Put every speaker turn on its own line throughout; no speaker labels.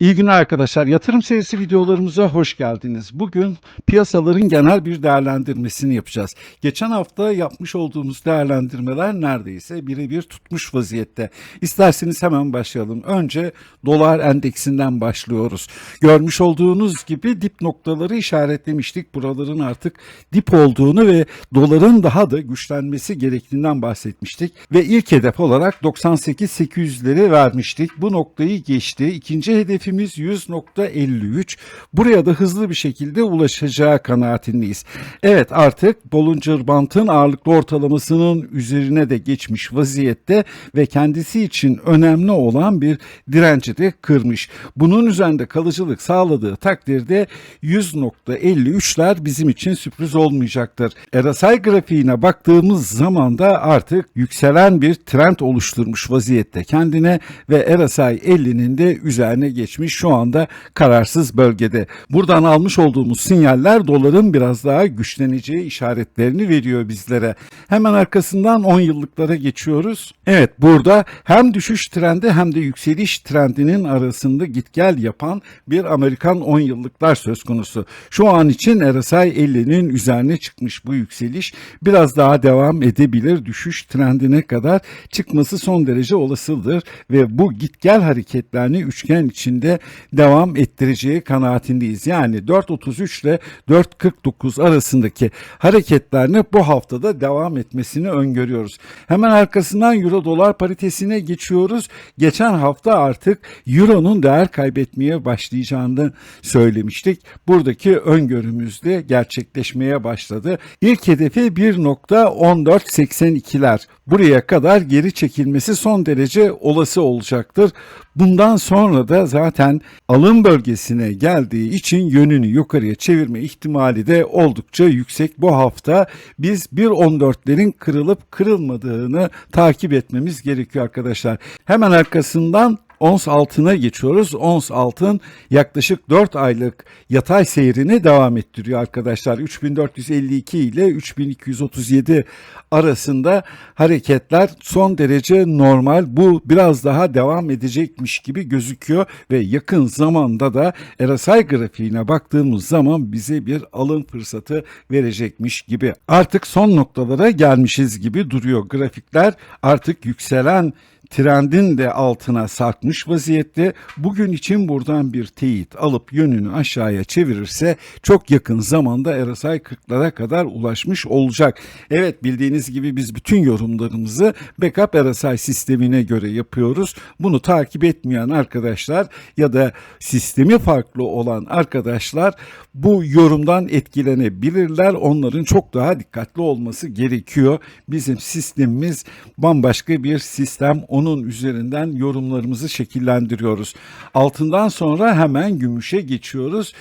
İyi günler arkadaşlar. Yatırım serisi videolarımıza hoş geldiniz. Bugün piyasaların genel bir değerlendirmesini yapacağız. Geçen hafta yapmış olduğumuz değerlendirmeler neredeyse birebir tutmuş vaziyette. İsterseniz hemen başlayalım. Önce dolar endeksinden başlıyoruz. Görmüş olduğunuz gibi dip noktaları işaretlemiştik. Buraların artık dip olduğunu ve doların daha da güçlenmesi gerektiğinden bahsetmiştik. Ve ilk hedef olarak 98-800'leri vermiştik. Bu noktayı geçti. İkinci hedefimiz 100.53. Buraya da hızlı bir şekilde ulaşacağı kanaatindeyiz. Evet artık Bollinger Band'ın ağırlıklı ortalamasının üzerine de geçmiş vaziyette ve kendisi için önemli olan bir direnci de kırmış. Bunun üzerinde kalıcılık sağladığı takdirde 100.53'ler bizim için sürpriz olmayacaktır. RSI grafiğine baktığımız zaman da artık yükselen bir trend oluşturmuş vaziyette kendine ve RSI 50'nin de üzerine geçmiş şu anda kararsız bölgede. Buradan almış olduğumuz sinyaller doların biraz daha güçleneceği işaretlerini veriyor bizlere. Hemen arkasından 10 yıllıklara geçiyoruz. Evet burada hem düşüş trendi hem de yükseliş trendinin arasında git gel yapan bir Amerikan 10 yıllıklar söz konusu. Şu an için RSI 50'nin üzerine çıkmış bu yükseliş biraz daha devam edebilir. Düşüş trendine kadar çıkması son derece olasıdır ve bu git gel hareketlerini üçgen içinde devam ettireceği kanaatindeyiz. Yani 4.33 ile 4.49 arasındaki hareketlerini bu haftada devam etmesini öngörüyoruz. Hemen arkasından euro dolar paritesine geçiyoruz. Geçen hafta artık euronun değer kaybetmeye başlayacağını söylemiştik. Buradaki öngörümüz de gerçekleşmeye başladı. İlk hedefi 1.1482'ler. Buraya kadar geri çekilmesi son derece olası olacaktır. Bundan sonra da zaten alım bölgesine geldiği için yönünü yukarıya çevirme ihtimali de oldukça yüksek. Bu hafta biz 1.14'lerin kırılıp kırılmadığını takip etmemiz gerekiyor arkadaşlar. Hemen arkasından ons altına geçiyoruz. Ons altın yaklaşık 4 aylık yatay seyrini devam ettiriyor arkadaşlar. 3452 ile 3237 arasında hareketler son derece normal. Bu biraz daha devam edecekmiş gibi gözüküyor ve yakın zamanda da RSI grafiğine baktığımız zaman bize bir alım fırsatı verecekmiş gibi. Artık son noktalara gelmişiz gibi duruyor grafikler. Artık yükselen trendin de altına sarkmış vaziyette. Bugün için buradan bir teyit alıp yönünü aşağıya çevirirse çok yakın zamanda RSI 40'lara kadar ulaşmış olacak. Evet bildiğiniz gibi biz bütün yorumlarımızı backup RSI sistemine göre yapıyoruz. Bunu takip etmeyen arkadaşlar ya da sistemi farklı olan arkadaşlar bu yorumdan etkilenebilirler. Onların çok daha dikkatli olması gerekiyor. Bizim sistemimiz bambaşka bir sistem onun üzerinden yorumlarımızı şekillendiriyoruz. Altından sonra hemen gümüşe geçiyoruz.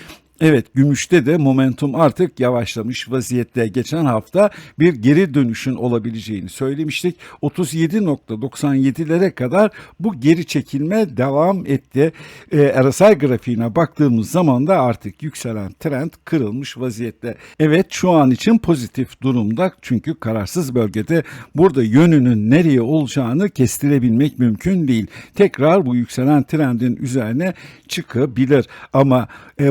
Evet gümüşte de momentum artık yavaşlamış vaziyette. Geçen hafta bir geri dönüşün olabileceğini söylemiştik. 37.97'lere kadar bu geri çekilme devam etti. E, RSI grafiğine baktığımız zaman da artık yükselen trend kırılmış vaziyette. Evet şu an için pozitif durumda çünkü kararsız bölgede burada yönünün nereye olacağını kestirebilmek mümkün değil. Tekrar bu yükselen trendin üzerine çıkabilir ama e,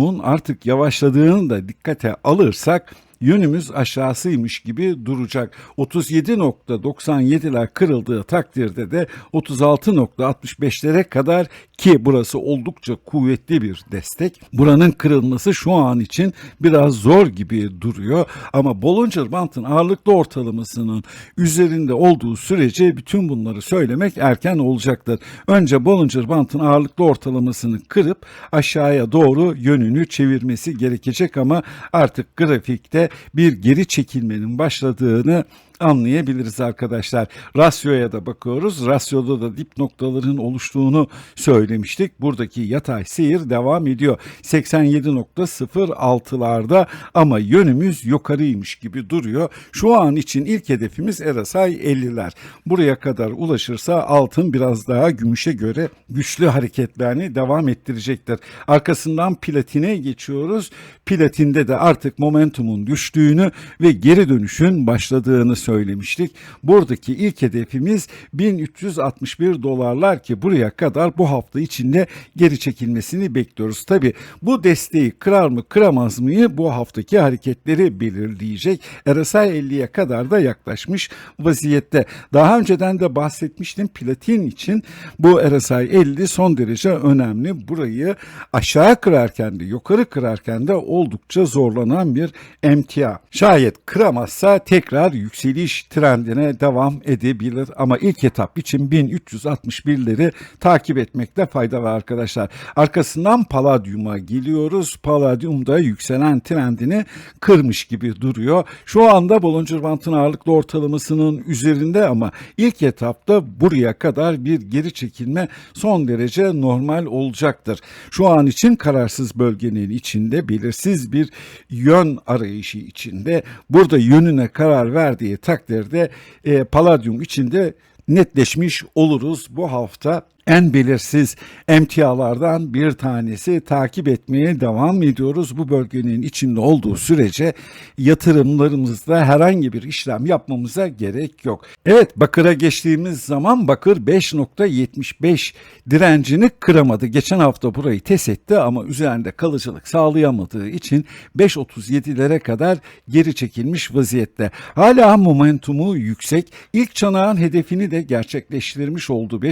momentumun artık yavaşladığını da dikkate alırsak yönümüz aşağısıymış gibi duracak. 37.97'ler kırıldığı takdirde de 36.65'lere kadar ki burası oldukça kuvvetli bir destek. Buranın kırılması şu an için biraz zor gibi duruyor ama Bollinger Band'ın ağırlıklı ortalamasının üzerinde olduğu sürece bütün bunları söylemek erken olacaktır. Önce Bollinger Band'ın ağırlıklı ortalamasını kırıp aşağıya doğru yönünü çevirmesi gerekecek ama artık grafikte bir geri çekilmenin başladığını anlayabiliriz arkadaşlar. Rasyoya da bakıyoruz. Rasyoda da dip noktaların oluştuğunu söylemiştik. Buradaki yatay seyir devam ediyor. 87.06'larda ama yönümüz yukarıymış gibi duruyor. Şu an için ilk hedefimiz RSI 50'ler. Buraya kadar ulaşırsa altın biraz daha gümüşe göre güçlü hareketlerini devam ettirecektir. Arkasından platine geçiyoruz. Platinde de artık momentumun düştüğünü ve geri dönüşün başladığını söylüyoruz söylemiştik. Buradaki ilk hedefimiz 1361 dolarlar ki buraya kadar bu hafta içinde geri çekilmesini bekliyoruz. Tabi bu desteği kırar mı kıramaz mı bu haftaki hareketleri belirleyecek. RSI 50'ye kadar da yaklaşmış vaziyette. Daha önceden de bahsetmiştim platin için bu RSI 50 son derece önemli. Burayı aşağı kırarken de yukarı kırarken de oldukça zorlanan bir emtia. Şayet kıramazsa tekrar yükseliş trendine devam edebilir ama ilk etap için 1361'leri takip etmekte fayda var arkadaşlar. Arkasından Palladium'a geliyoruz. Palladium da yükselen trendini kırmış gibi duruyor. Şu anda Bollinger Band'ın ağırlıklı ortalamasının üzerinde ama ilk etapta buraya kadar bir geri çekilme son derece normal olacaktır. Şu an için kararsız bölgenin içinde belirsiz bir yön arayışı içinde. Burada yönüne karar verdiği takdirde e, Palladium içinde netleşmiş oluruz bu hafta en belirsiz emtialardan bir tanesi takip etmeye devam ediyoruz. Bu bölgenin içinde olduğu sürece yatırımlarımızda herhangi bir işlem yapmamıza gerek yok. Evet Bakır'a geçtiğimiz zaman Bakır 5.75 direncini kıramadı. Geçen hafta burayı test etti ama üzerinde kalıcılık sağlayamadığı için 5.37'lere kadar geri çekilmiş vaziyette. Hala momentumu yüksek. İlk çanağın hedefini de gerçekleştirmiş oldu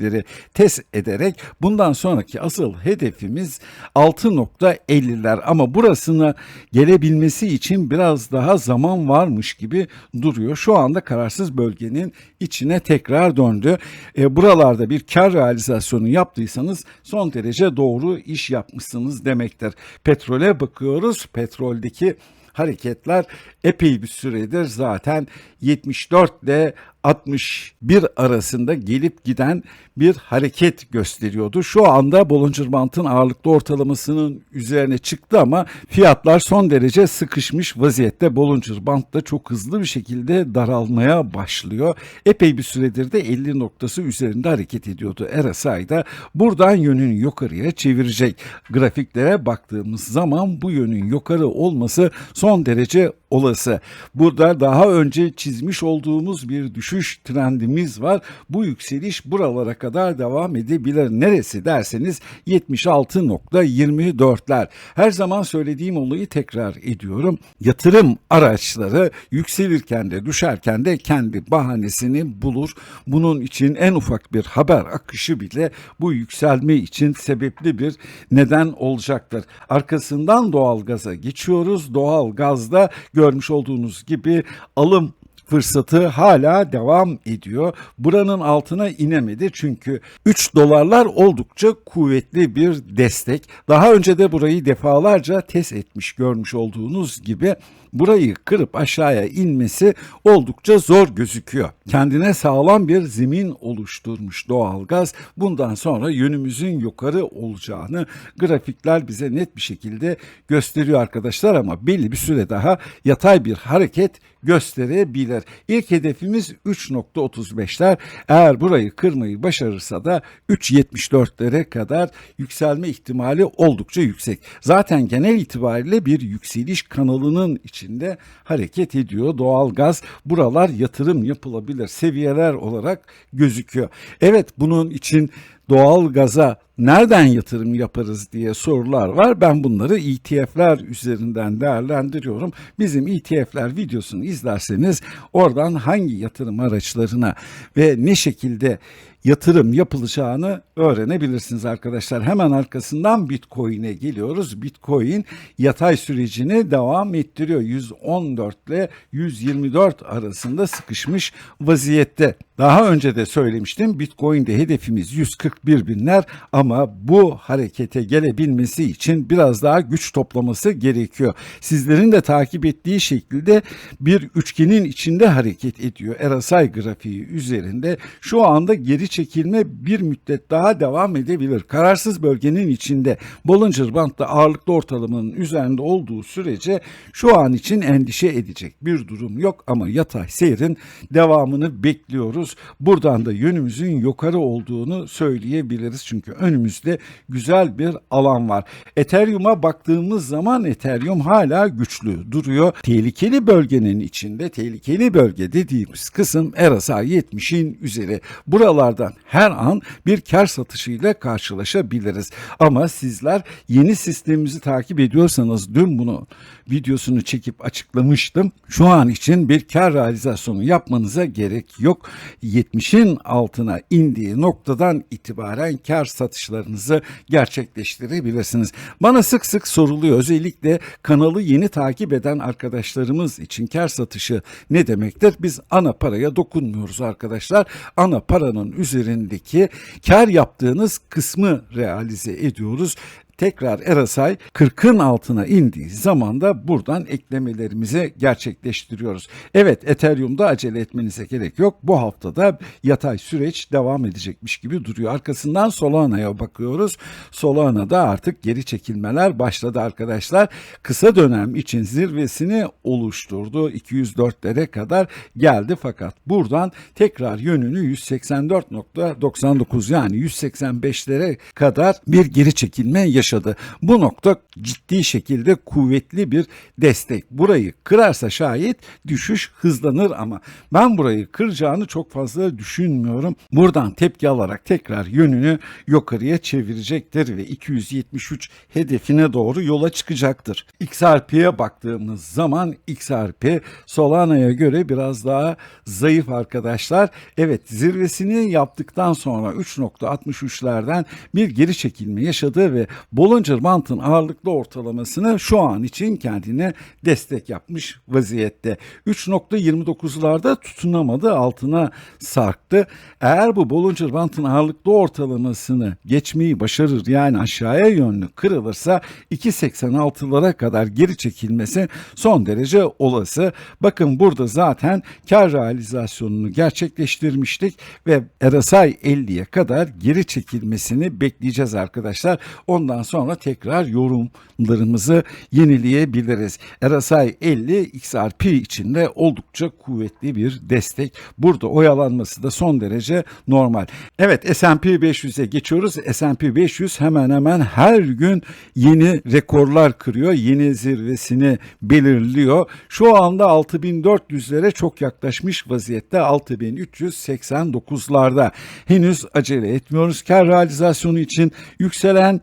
5.75'leri test ederek bundan sonraki asıl hedefimiz 6.50'ler ama burasına gelebilmesi için biraz daha zaman varmış gibi duruyor. Şu anda kararsız bölgenin içine tekrar döndü. E, buralarda bir kar realizasyonu yaptıysanız son derece doğru iş yapmışsınız demektir. Petrole bakıyoruz. Petroldeki hareketler epey bir süredir zaten 74 ile 61 arasında gelip giden bir hareket gösteriyordu. Şu anda Bollinger Band'ın ağırlıklı ortalamasının üzerine çıktı ama fiyatlar son derece sıkışmış vaziyette. Bollinger Band da çok hızlı bir şekilde daralmaya başlıyor. Epey bir süredir de 50 noktası üzerinde hareket ediyordu RSI'da. Buradan yönünü yukarıya çevirecek. Grafiklere baktığımız zaman bu yönün yukarı olması son derece olası. Burada daha önce çizmiş olduğumuz bir düşüş trendimiz var. Bu yükseliş buralara kadar devam edebilir. Neresi derseniz 76.24'ler. Her zaman söylediğim olayı tekrar ediyorum. Yatırım araçları yükselirken de düşerken de kendi bahanesini bulur. Bunun için en ufak bir haber akışı bile bu yükselme için sebepli bir neden olacaktır. Arkasından doğal gaza geçiyoruz. Doğal gazda görmüş olduğunuz gibi alım fırsatı hala devam ediyor. Buranın altına inemedi çünkü 3 dolarlar oldukça kuvvetli bir destek. Daha önce de burayı defalarca test etmiş görmüş olduğunuz gibi burayı kırıp aşağıya inmesi oldukça zor gözüküyor. Kendine sağlam bir zemin oluşturmuş doğalgaz. Bundan sonra yönümüzün yukarı olacağını grafikler bize net bir şekilde gösteriyor arkadaşlar ama belli bir süre daha yatay bir hareket gösterebilir. İlk hedefimiz 3.35'ler. Eğer burayı kırmayı başarırsa da 3.74'lere kadar yükselme ihtimali oldukça yüksek. Zaten genel itibariyle bir yükseliş kanalının içinde hareket ediyor. Doğalgaz buralar yatırım yapılabilir seviyeler olarak gözüküyor. Evet bunun için doğal gaza nereden yatırım yaparız diye sorular var. Ben bunları ETF'ler üzerinden değerlendiriyorum. Bizim ETF'ler videosunu izlerseniz oradan hangi yatırım araçlarına ve ne şekilde yatırım yapılacağını öğrenebilirsiniz arkadaşlar. Hemen arkasından Bitcoin'e geliyoruz. Bitcoin yatay sürecini devam ettiriyor. 114 ile 124 arasında sıkışmış vaziyette. Daha önce de söylemiştim Bitcoin'de hedefimiz 141 binler ama bu harekete gelebilmesi için biraz daha güç toplaması gerekiyor. Sizlerin de takip ettiği şekilde bir üçgenin içinde hareket ediyor. RSI grafiği üzerinde şu anda geri çekilme bir müddet daha devam edebilir. Kararsız bölgenin içinde Bollinger Band'da ağırlıklı ortalamanın üzerinde olduğu sürece şu an için endişe edecek bir durum yok ama yatay seyrin devamını bekliyoruz. Buradan da yönümüzün yukarı olduğunu söyleyebiliriz çünkü önümüz önümüzde güzel bir alan var. Ethereum'a baktığımız zaman Ethereum hala güçlü duruyor. Tehlikeli bölgenin içinde tehlikeli bölge dediğimiz kısım RSI 70'in üzeri. Buralardan her an bir kar satışıyla karşılaşabiliriz. Ama sizler yeni sistemimizi takip ediyorsanız dün bunu videosunu çekip açıklamıştım. Şu an için bir kar realizasyonu yapmanıza gerek yok. 70'in altına indiği noktadan itibaren kar satışlarınızı gerçekleştirebilirsiniz. Bana sık sık soruluyor. Özellikle kanalı yeni takip eden arkadaşlarımız için kar satışı ne demektir? Biz ana paraya dokunmuyoruz arkadaşlar. Ana paranın üzerindeki kar yaptığınız kısmı realize ediyoruz tekrar RSI 40'ın altına indiği zaman da buradan eklemelerimizi gerçekleştiriyoruz. Evet Ethereum'da acele etmenize gerek yok. Bu haftada yatay süreç devam edecekmiş gibi duruyor. Arkasından Solana'ya bakıyoruz. Solana'da artık geri çekilmeler başladı arkadaşlar. Kısa dönem için zirvesini oluşturdu. 204'lere kadar geldi fakat buradan tekrar yönünü 184.99 yani 185'lere kadar bir geri çekilme yaşadı yaşadı. Bu nokta ciddi şekilde kuvvetli bir destek. Burayı kırarsa şayet düşüş hızlanır ama ben burayı kıracağını çok fazla düşünmüyorum. Buradan tepki alarak tekrar yönünü yukarıya çevirecektir ve 273 hedefine doğru yola çıkacaktır. XRP'ye baktığımız zaman XRP Solana'ya göre biraz daha zayıf arkadaşlar. Evet zirvesini yaptıktan sonra 3.63'lerden bir geri çekilme yaşadı ve Bollinger Band'ın ağırlıklı ortalamasını şu an için kendine destek yapmış vaziyette. 3.29'larda tutunamadı altına sarktı. Eğer bu Bollinger Band'ın ağırlıklı ortalamasını geçmeyi başarır yani aşağıya yönlü kırılırsa 2.86'lara kadar geri çekilmesi son derece olası. Bakın burada zaten kar realizasyonunu gerçekleştirmiştik ve RSI 50'ye kadar geri çekilmesini bekleyeceğiz arkadaşlar. Ondan sonra tekrar yorumlarımızı yenileyebiliriz. RSI 50 XRP içinde oldukça kuvvetli bir destek. Burada oyalanması da son derece normal. Evet S&P 500'e geçiyoruz. S&P 500 hemen hemen her gün yeni rekorlar kırıyor. Yeni zirvesini belirliyor. Şu anda 6400'lere çok yaklaşmış vaziyette 6389'larda. Henüz acele etmiyoruz. Kar realizasyonu için yükselen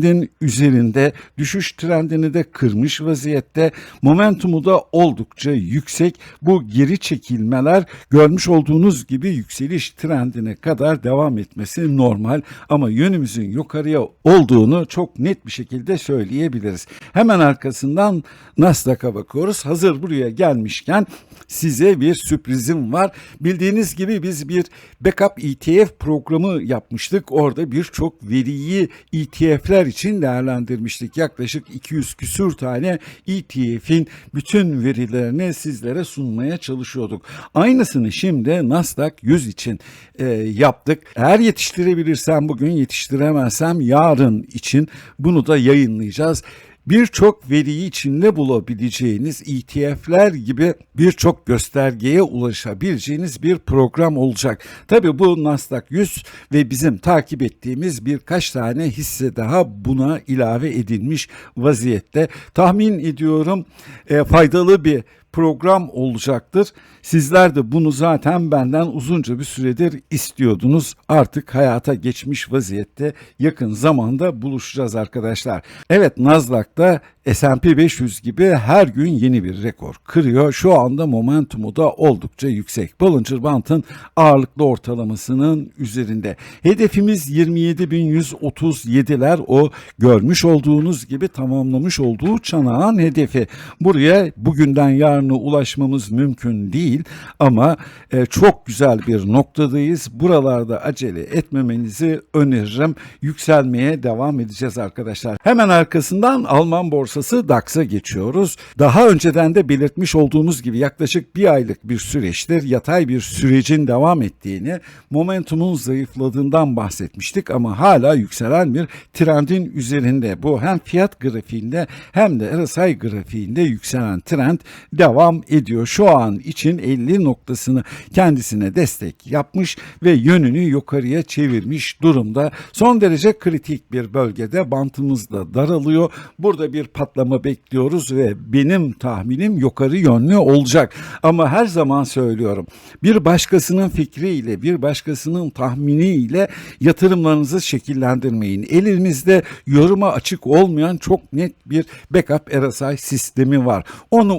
trendin üzerinde düşüş trendini de kırmış vaziyette. Momentumu da oldukça yüksek. Bu geri çekilmeler görmüş olduğunuz gibi yükseliş trendine kadar devam etmesi normal ama yönümüzün yukarıya olduğunu çok net bir şekilde söyleyebiliriz. Hemen arkasından Nasdaq'a bakıyoruz. Hazır buraya gelmişken size bir sürprizim var. Bildiğiniz gibi biz bir backup ETF programı yapmıştık. Orada birçok veriyi ETF'ler için değerlendirmiştik. Yaklaşık 200 küsür tane ETF'in bütün verilerini sizlere sunmaya çalışıyorduk. Aynısını şimdi Nasdaq 100 için e, yaptık. Eğer yetiştirebilirsem bugün yetiştiremezsem yarın için bunu da yayınlayacağız birçok veriyi içinde bulabileceğiniz ETF'ler gibi birçok göstergeye ulaşabileceğiniz bir program olacak. Tabii bu Nasdaq 100 ve bizim takip ettiğimiz birkaç tane hisse daha buna ilave edilmiş vaziyette. Tahmin ediyorum e, faydalı bir program olacaktır. Sizler de bunu zaten benden uzunca bir süredir istiyordunuz. Artık hayata geçmiş vaziyette yakın zamanda buluşacağız arkadaşlar. Evet Nasdaq'ta S&P 500 gibi her gün yeni bir rekor kırıyor. Şu anda momentumu da oldukça yüksek. Bollinger Band'ın ağırlıklı ortalamasının üzerinde. Hedefimiz 27.137'ler o görmüş olduğunuz gibi tamamlamış olduğu çanağın hedefi. Buraya bugünden yarına ulaşmamız mümkün değil ama e, çok güzel bir noktadayız. Buralarda acele etmemenizi öneririm. Yükselmeye devam edeceğiz arkadaşlar. Hemen arkasından Alman borsası DAX'a geçiyoruz. Daha önceden de belirtmiş olduğumuz gibi yaklaşık bir aylık bir süreçtir yatay bir sürecin devam ettiğini, momentumun zayıfladığından bahsetmiştik ama hala yükselen bir trendin üzerinde. Bu hem fiyat grafiğinde hem de RSI grafiğinde yükselen trend devam devam ediyor. Şu an için 50 noktasını kendisine destek yapmış ve yönünü yukarıya çevirmiş durumda. Son derece kritik bir bölgede bantımız da daralıyor. Burada bir patlama bekliyoruz ve benim tahminim yukarı yönlü olacak. Ama her zaman söylüyorum bir başkasının fikriyle bir başkasının tahminiyle yatırımlarınızı şekillendirmeyin. Elinizde yoruma açık olmayan çok net bir backup RSI sistemi var. Onu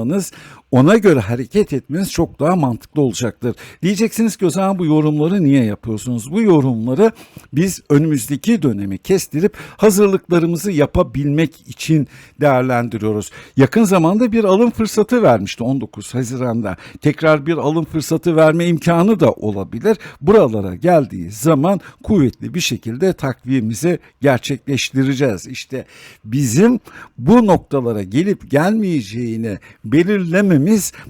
olmanız ona göre hareket etmeniz çok daha mantıklı olacaktır. Diyeceksiniz ki o zaman bu yorumları niye yapıyorsunuz? Bu yorumları biz önümüzdeki dönemi kestirip hazırlıklarımızı yapabilmek için değerlendiriyoruz. Yakın zamanda bir alım fırsatı vermişti 19 Haziran'da. Tekrar bir alım fırsatı verme imkanı da olabilir. Buralara geldiği zaman kuvvetli bir şekilde takviyemizi gerçekleştireceğiz. İşte bizim bu noktalara gelip gelmeyeceğini belirlememiz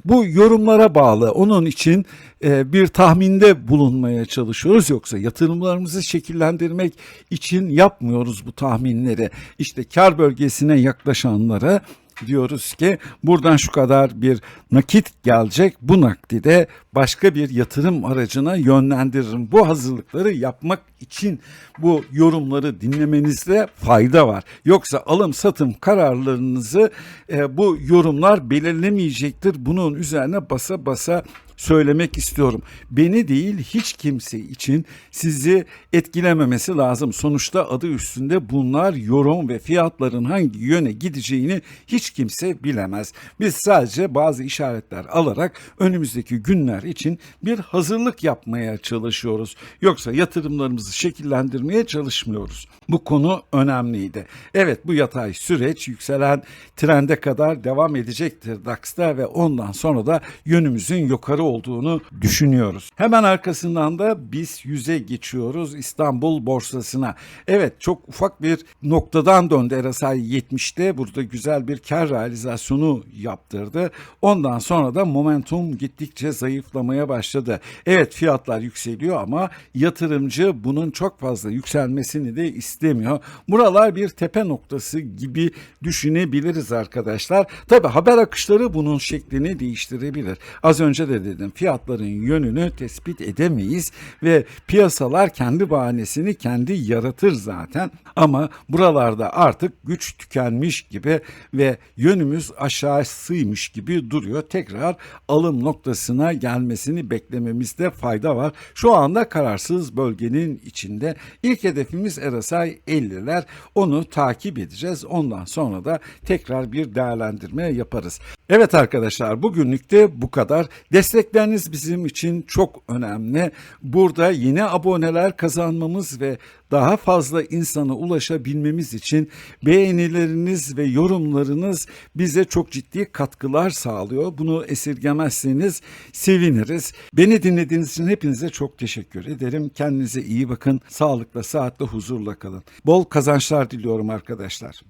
bu yorumlara bağlı. Onun için e, bir tahminde bulunmaya çalışıyoruz yoksa yatırımlarımızı şekillendirmek için yapmıyoruz bu tahminleri. İşte kar bölgesine yaklaşanlara diyoruz ki buradan şu kadar bir nakit gelecek bu nakdi de başka bir yatırım aracına yönlendiririm. Bu hazırlıkları yapmak için bu yorumları dinlemenizde fayda var. Yoksa alım satım kararlarınızı e, bu yorumlar belirlemeyecektir. Bunun üzerine basa basa söylemek istiyorum. Beni değil hiç kimse için sizi etkilememesi lazım. Sonuçta adı üstünde bunlar yorum ve fiyatların hangi yöne gideceğini hiç kimse bilemez. Biz sadece bazı işaretler alarak önümüzdeki günler için bir hazırlık yapmaya çalışıyoruz. Yoksa yatırımlarımızı şekillendirmeye çalışmıyoruz. Bu konu önemliydi. Evet bu yatay süreç yükselen trende kadar devam edecektir DAX'ta ve ondan sonra da yönümüzün yukarı olduğunu düşünüyoruz. Hemen arkasından da biz yüze geçiyoruz İstanbul borsasına. Evet çok ufak bir noktadan döndü RSI 70'te. Burada güzel bir kar realizasyonu yaptırdı. Ondan sonra da momentum gittikçe zayıflamaya başladı. Evet fiyatlar yükseliyor ama yatırımcı bunun çok fazla yükselmesini de istemiyor. Buralar bir tepe noktası gibi düşünebiliriz arkadaşlar. Tabi haber akışları bunun şeklini değiştirebilir. Az önce de dedim fiyatların yönünü tespit edemeyiz ve piyasalar kendi bahanesini kendi yaratır zaten. Ama buralarda artık güç tükenmiş gibi ve yönümüz aşağısıymış gibi duruyor. Tekrar alım noktasına gelmesini beklememizde fayda var. Şu anda kararsız bölgenin içinde. İlk hedefimiz RSI 50'ler. Onu takip edeceğiz. Ondan sonra da tekrar bir değerlendirme yaparız. Evet arkadaşlar bugünlük de bu kadar. Destekleriniz bizim için çok önemli. Burada yeni aboneler kazanmamız ve daha fazla insana ulaşabilmemiz için beğenileriniz ve yorumlarınız bize çok ciddi katkılar sağlıyor. Bunu esirgemezseniz seviniriz. Beni dinlediğiniz için hepinize çok teşekkür ederim. Kendinize iyi bakın. Sağlıkla, saatle, huzurla kalın. Bol kazançlar diliyorum arkadaşlar.